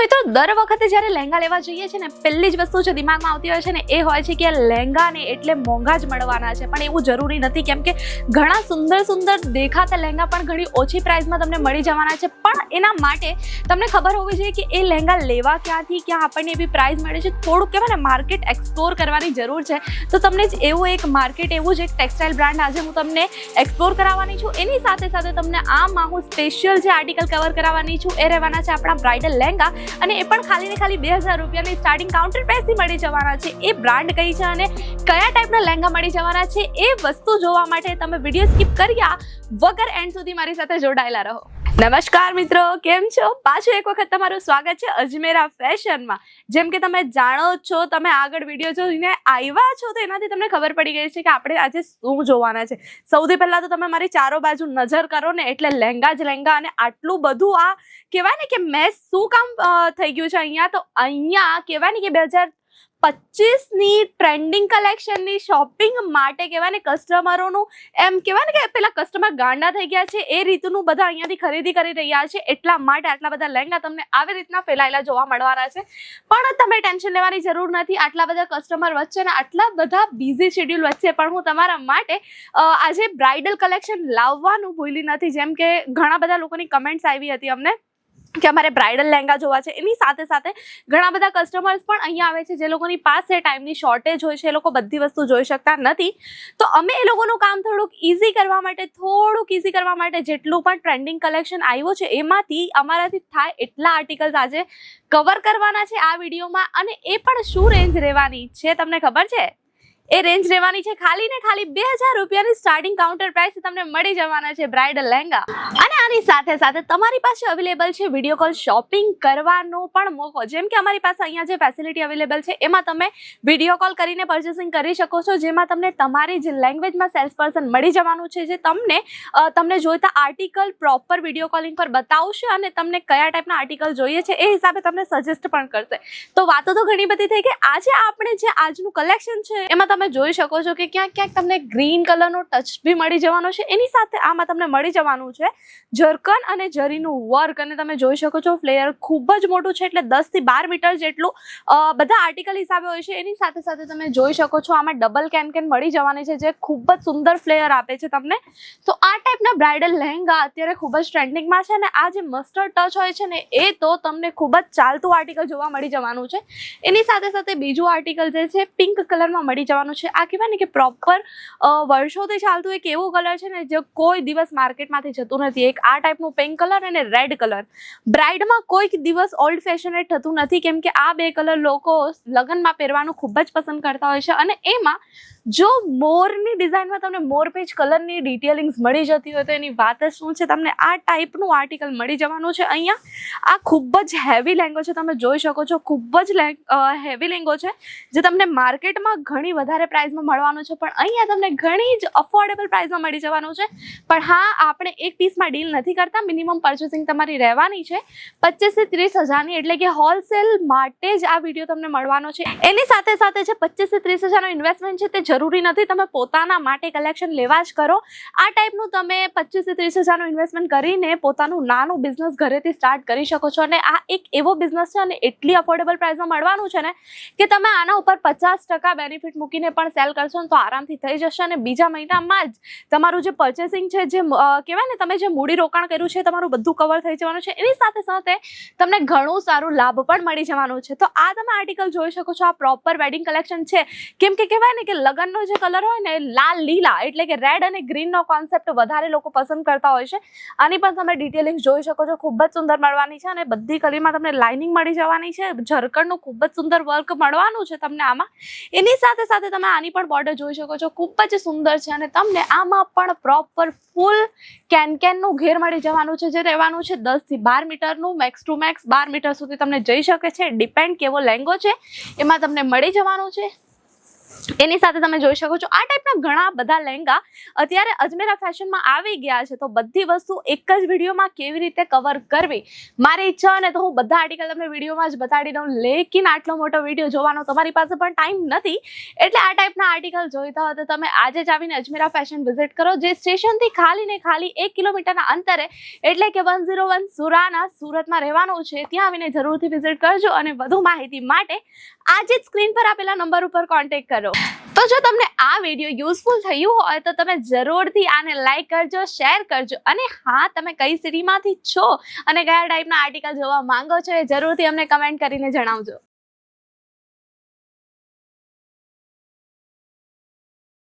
મિત્રો, દર વખતે જ્યારે લહેંગા લેવા જઈએ છે ને, પહેલી જ વસ્તુ જે દિમાગમાં આવતી હોય છે ને, એ હોય છે કે લહેંગા ને એટલે મોંઘા જ મળવાના છે. પણ એવું જરૂરી નથી, કેમ કે ઘણા સુંદર સુંદર દેખાતા લહેંગા પણ ઘણી ઓછી પ્રાઇસમાં તમને મળી જવાના છે. પણ એના માટે તમને ખબર હોવી જોઈએ કે એ લહેંગા લેવા ક્યાંથી ક્યાં આપણને એવી પ્રાઇસ મળે છે. થોડુંક કહેવાય ને, માર્કેટ એક્સપ્લોર કરવાની જરૂર છે. તો તમને જ એવું એક માર્કેટ, એવું જ એક ટેક્સટાઇલ બ્રાન્ડ આજે હું તમને એક્સપ્લોર કરાવવાની છું. એની સાથે સાથે તમને આમાં હું સ્પેશિયલ જે આર્ટિકલ કવર કરાવવાની છું, એ રહેવાના છે આપણા બ્રાઇડલ લહેંગા. અને એ પણ ખાલી ને ખાલી બે હજાર રૂપિયાની સ્ટાર્ટિંગ કાઉન્ટર પ્રાઇસથી મળી જવાના છે. એ બ્રાન્ડ કઈ છે અને કયા ટાઈપના લહેંગા મળી જવાના છે એ વસ્તુ જોવા માટે તમે વીડિયો સ્કીપ કર્યા વગર એન્ડ સુધી મારી સાથે જોડાયેલા રહો. નમસ્કાર મિત્રો, કેમ છો? પાછું એક વખત તમારું સ્વાગત છે અજમેરા ફેશનમાં. જેમ કે તમે જાણો છો, તમે આગળ વીડિયો જોઈને આવ્યા છો, તો એનાથી તમને ખબર પડી ગઈ છે કે આપણે આજે શું જોવાના છે. સૌથી પહેલાં તો તમે મારી ચારો બાજુ નજર કરો ને, એટલે લહેંગા જ લહેંગા અને આટલું બધું આ કહેવાય ને કે મેં શું કામ થઈ ગયું છે અહીંયા? તો અહીંયા કહેવાય ને કે બે હજાર પચીસની ટ્રેન્ડિંગ કલેક્શનની શોપિંગ માટે કહેવાય ને કસ્ટમરોનું એમ કહેવાય ને કે પેલા કસ્ટમર ગાંડા થઈ ગયા છે, એ રીતનું બધા અહીંયાથી ખરીદી કરી રહ્યા છે, એટલા માટે આટલા બધા લહેંગા તમને આવી રીતના ફેલાયેલા જોવા મળવાના છે. પણ તમે ટેન્શન લેવાની જરૂર નથી, આટલા બધા કસ્ટમર વચ્ચે ને આટલા બધા બિઝી શેડ્યુલ વચ્ચે પણ હું તમારા માટે આજે બ્રાઇડલ કલેક્શન લાવવાનું ભૂલી નથી. જેમ કે ઘણા બધા લોકોની કમેન્ટ્સ આવી હતી અમને કે અમારે બ્રાઇડલ લહેંગા જોવા છે, એની સાથે સાથે ઘણા બધા કસ્ટમર્સ પણ અહીંયા આવે છે, જે લોકોની પાસે ટાઈમની શોર્ટેજ હોય છે, એ લોકો બધી વસ્તુ જોઈ શકતા નથી. તો અમે એ લોકોનું કામ થોડુંક ઇઝી કરવા માટે, થોડુંક ઇઝી કરવા માટે જેટલું પણ ટ્રેન્ડિંગ કલેક્શન આવ્યું છે, એમાંથી અમારાથી થાય એટલા આર્ટિકલ્સ આજે કવર કરવાના છે આ વિડીયોમાં, અને એ પણ શું રેન્જ રહેવાની છે, તમને ખબર છે? એ રેન્જ રહેવાની છે ખાલી ને ખાલી બે હજાર રૂપિયાની સ્ટાર્ટિંગ કાઉન્ટર પ્રાઇસ તમને મળી જવાના છે બ્રાઇડલ લહેંગા. અને આની સાથે સાથે તમારી પાસે અવેલેબલ છે વીડિયો કોલ શોપિંગ કરવાનો પણ મોકો. જેમ કે અમારી પાસે અહીંયા જે ફેસિલિટી અવેલેબલ છે, એમાં તમે વીડિયો કોલ કરીને પરચેસિંગ કરી શકો છો, જેમાં તમને તમારી જે લેંગ્વેજમાં સેલ્સ પર્સન મળી જવાનું છે, જે તમને તમને જોઈતા આર્ટિકલ પ્રોપર વીડિયો કોલિંગ પર બતાવશે અને તમને કયા ટાઈપના આર્ટિકલ જોઈએ છે એ હિસાબે તમને સજેસ્ટ પણ કરશે. તો વાતો તો ઘણી બધી થઈ કે આજે આપણે જે આજનું કલેક્શન છે, એમાં તમે જોઈ શકો છો કે ક્યાંક ક્યાંક તમને ગ્રીન કલરનો ટચ બી મળી જવાનો છે. એની સાથે આમાં તમને મળી જવાનું છે જરકન અને જરીનું વર્ક. અને તમે જોઈ શકો છો ફ્લેયર ખૂબ જ મોટું છે, એટલે દસથી બાર મીટર જેટલું બધા આર્ટિકલ હિસાબે હોય છે. એની સાથે સાથે તમે જોઈ શકો છો આમાં ડબલ કેન કેન મળી જવાની છે, જે ખૂબ જ સુંદર ફ્લેયર આપે છે તમને. તો આ ટાઈપના બ્રાઇડલ લહેંગા અત્યારે ખૂબ જ ટ્રેન્ડિંગમાં છે અને આ જે મસ્ટર્ડ ટચ હોય છે ને, એ તો તમને ખૂબ જ ચાલતું આર્ટિકલ જોવા મળી જવાનું છે. એની સાથે સાથે બીજું આર્ટિકલ જે છે, પિંક કલરમાં મળી જવાનું છે. આ કહેવાય ને કે પ્રોપર વર્ષોથી ચાલતું એક એવું કલર છે ને જે કોઈ દિવસ માર્કેટમાંથી જતું નથી. એક આ ટાઈપનું પિંક કલર અને રેડ કલર બ્રાઇડમાં કોઈક દિવસ ઓલ્ડ ફેશનેટ થતું નથી, કેમ કે આ બે કલર લોકો લગ્નમાં પહેરવાનું ખૂબ જ પસંદ કરતા હોય છે. અને એમાં જો મોરની ડિઝાઇનમાં તમને મોર પેજ કલરની ડિટેલિંગ્સ મળી જતી હોય તો એની વાત જ શું છે? તમને આ ટાઈપનું આર્ટિકલ મળી જવાનું છે. અહીંયા આ ખૂબ જ હેવી લેંગો છે. તમે જોઈ શકો છો, ખૂબ જ હેવી લેંગો છે, જે તમને માર્કેટમાં ઘણી વધારે પ્રાઇસમાં મળવાનું છે, પણ અહીંયા તમને ઘણી જ અફોર્ડેબલ પ્રાઇસમાં મળી જવાનું છે. પણ હા, આપણે એક પીસમાં ડીલ નથી કરતા. મિનિમમ પરચેસિંગ તમારી રહેવાની છે. પચીસથી ત્રીસ હજારની, એટલે કે હોલસેલ માટે જ આ વીડિયો તમને મળવાનો છે. એની સાથે સાથે જે પચીસથી ત્રીસ હજારનો ઇન્વેસ્ટમેન્ટ છે, તે જરૂરી નથી. તમે પોતાના માટે કલેક્શન લેવા જ કરો. આ ટાઈપનું તમે પચીસથી ત્રીસ હજારનું ઇન્વેસ્ટમેન્ટ કરીને પોતાનું નાનું બિઝનેસ ઘરેથી સ્ટાર્ટ કરી શકો છો. અને આ એક એવો બિઝનેસ છે અને એટલી અફોર્ડેબલ પ્રાઇસમાં મળવાનું છે ને, કે તમે આના ઉપર પચાસ ટકા બેનિફિટ મૂકીને પણ સેલ કરશો ને તો આરામથી થઈ જશે અને બીજા મહિનામાં જ તમારું જે પર્ચેસિંગ છે, જે કહેવાય ને તમે જે મૂડી રોકાણ કર્યું છે, તમારું બધું કવર થઈ જવાનું છે, એની સાથે સાથે તમને ઘણું સારું લાભ પણ મળી જવાનું છે. તો આ તમે આર્ટિકલ જોઈ શકો છો, આ પ્રોપર વેડિંગ કલેક્શન છે. કેમ કે કહેવાય ને કે લગ્નનો જે કલર હોય ને લાલ, લીલા એટલે કે રેડ અને ગ્રીનનો કોન્સેપ્ટ વધારે લોકો પસંદ કરતા હોય છે. આની પણ તમે ડિટેલિંગ જોઈ શકો છો, ખૂબ જ સુંદર મળવાની છે અને બધી કલીમાં તમને લાઇનિંગ મળી જવાની છે. ઝરકણનું ખૂબ જ સુંદર વર્ક મળવાનું છે તમને આમાં. એની સાથે સાથે તમે આની પણ બોર્ડર જોઈ શકો છો. ખૂબ જ સુંદર છે અને તમને આમાં પણ પ્રોપર ફૂલ કેન કેનનું ઘેર મળી જવાનું છે. જે રહેવાનું છે દસથી બાર મીટરનું મેક્સ ટુ મેક્સ બાર મીટર સુધી તમને જઈ શકે છે. ડિપેન્ડ કેવો લેંગો છે, એમાં તમને મળી જવાનું છે. એની સાથે તમે જોઈ શકો છો, આ ટાઈપના ઘણા બધા લહેંગા અત્યારે અજમેરા ફેશનમાં આવી ગયા છે. તો બધી વસ્તુ એક જ વિડીયોમાં કેવી રીતે કવર કરવી? મારી ઈચ્છા અને તો હું બધા આર્ટિકલ તમને વિડીયોમાં જ બતાડી દઉં. લેકિન આટલો મોટો વીડિયો જોવાનો તમારી પાસે પણ ટાઈમ નથી. એટલે આ ટાઈપના આર્ટિકલ જોઈતા હોય તો તમે આજે જ આવીને અજમેરા ફેશન વિઝિટ કરો, જે સ્ટેશનથી ખાલી ને ખાલી એક કિલોમીટરના અંતરે, એટલે કે વન ઝીરો વન સુરાના સુરતમાં રહેવાનું છે. ત્યાં આવીને જરૂરથી વિઝિટ કરજો અને વધુ માહિતી માટે આજે જ સ્ક્રીન પર આપેલા નંબર ઉપર કોન્ટેક્ટ કરો. તો જો તમને આ વીડિયો યુઝફુલ થયું હોય તો તમે જરૂરથી આને લાઈક કરજો શેર કરજો અને હા, તમે કઈ સિટીમાંથી છો અને કયા ટાઈપના આર્ટિકલ જોવા માંગો છો એ જરૂરથી અમને કમેન્ટ કરીને જણાવજો.